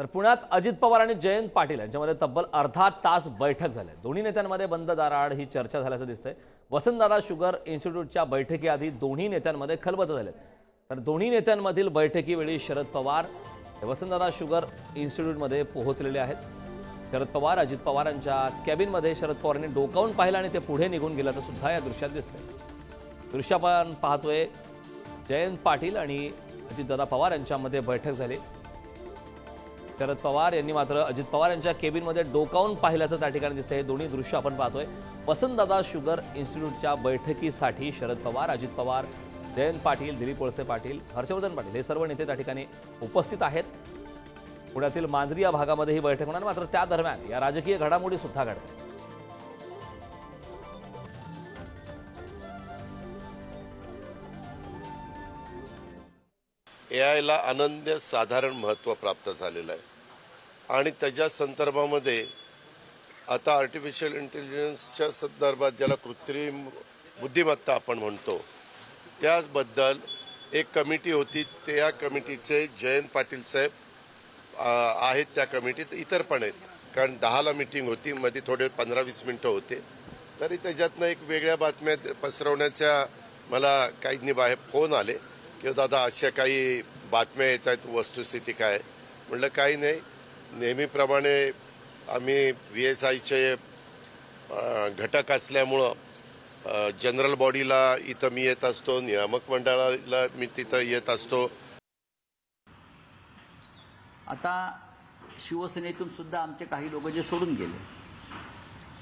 तर पुण्यात अजित पवार आणि जयंत पाटील यांच्यामध्ये तब्बल अर्धा तास बैठक झाली दोन्ही नेत्यांमध्ये बंद दाराआड ही चर्चा झाल्याचं दिसतंय. वसंतदादा शुगर इन्स्टिट्यूटच्या बैठकीआधी दोन्ही नेत्यांमध्ये खलबत झालेत तर दोन्ही नेत्यांमधील बैठकीवेळी शरद पवार हे वसंतदादा शुगर इन्स्टिट्यूटमध्ये पोहोचलेले आहेत. शरद पवार अजित पवार यांच्या कॅबिनमध्ये शरद पवारांनी डोकावून पाहिलं आणि ते पुढे निघून गेल्याचं सुद्धा या दृश्यात दिसतंय. दृश्य आपण पाहतोय जयंत पाटील आणि अजितदादा पवार यांच्यामध्ये बैठक झाली. शरद पवार यांनी मात्र अजित पवार यांच्या केबिनमध्ये डोकावून पाहिल्याचं त्या ठिकाणी दिसतंय. हे दोन्ही दृश्य आपण पाहतोय. वसंतदादा शुगर इन्स्टिट्यूटच्या बैठकीसाठी शरद पवार अजित पवार जयंत पाटील दिलीप वळसे पाटील हर्षवर्धन पाटील हे सर्व नेते त्या ठिकाणी उपस्थित आहेत. पुण्यातील मांजरी या भागामध्ये ही बैठक होणार. मात्र त्या दरम्यान या राजकीय घडामोडी सुद्धा घडतात. ए आयला अनन्य साधारण महत्त्व प्राप्त झालेलं आहे. आणि त्याच्या संदर्भामध्ये आता आर्टिफिशियल इंटेलिजन्सच्या संदर्भात ज्याला कृत्रिम बुद्धिमत्ता आपण म्हणतो त्याचबद्दल एक कमिटी होती त्या कमिटीचे जयंत पाटील साहेब आहेत त्या कमिटीत इतर पण आहेत. कारण दहाला मिटिंग होती मध्ये थोडे पंधरा वीस मिनटं होते. तरी त्याच्यातनं एक वेगळ्या बातम्या पसरवण्याच्या मला काही बाहेर फोन आले की दादा अशा काही बातम्या येत आहेत वस्तुस्थिती काय म्हटलं काही नाही. नेहमीप्रमाणे आम्ही व्ही एस आयचे घटक असल्यामुळं जनरल बॉडीला इथं मी येत असतो नियामक मंडळाला मी तिथं येत असतो. आता शिवसेनेतून सुद्धा आमचे काही लोक जे सोडून गेले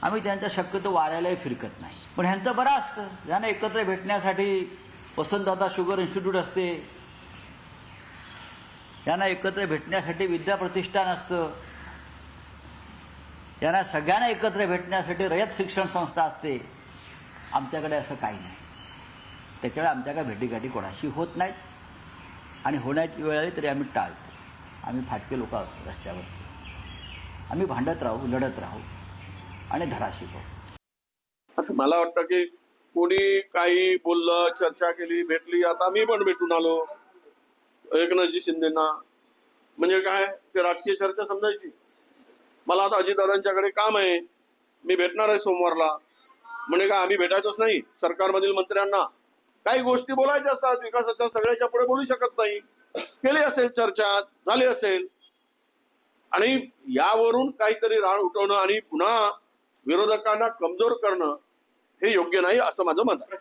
आम्ही त्यांच्या शक्यतो वाऱ्यालाही फिरकत नाही. पण ह्यांचं बरं असतं. यांना एकत्र भेटण्यासाठी वसंतदादा शुगर इन्स्टिट्यूट असते यांना एकत्र भेटण्यासाठी विद्या प्रतिष्ठान असतं. यांना सगळ्यांना एकत्र भेटण्यासाठी रयत शिक्षण संस्था असते. आमच्याकडे असं काही नाही. त्याच्यामुळे आमच्याकडे भेटीगाठी कोणाशी होत नाहीत. आणि होण्याची वेळ आली तरी आम्ही टाळतो. आम्ही फाटके लोक आहोत रस्त्यावर आम्ही भांडत राहू लढत राहू आणि धडा शिकवू. मला वाटतं की कोणी काही बोललं चर्चा केली भेटली आता मी पण भेटून आलो. एकनाथजी शिंदेना. म्हणजे काय? ते राजकीय चर्चा समजायची. मला आता अजितदादांच्याकडे काम आहे. मी भेटणार आहे सोमवारला. म्हणजे काय आम्ही भेटायचोच नाही. सरकारमधील मंत्र्यांना. काही गोष्टी बोलायच्या असतात. विकासाच्या सगळ्याच्या पुढे बोलू शकत नाही. केली असेल चर्चा. झाली असेल. आणि यावरून काहीतरी राळ उठवणं आणि पुन्हा विरोधकांना कमजोर करणं हे योग्य नाही असं माझं मत आहे.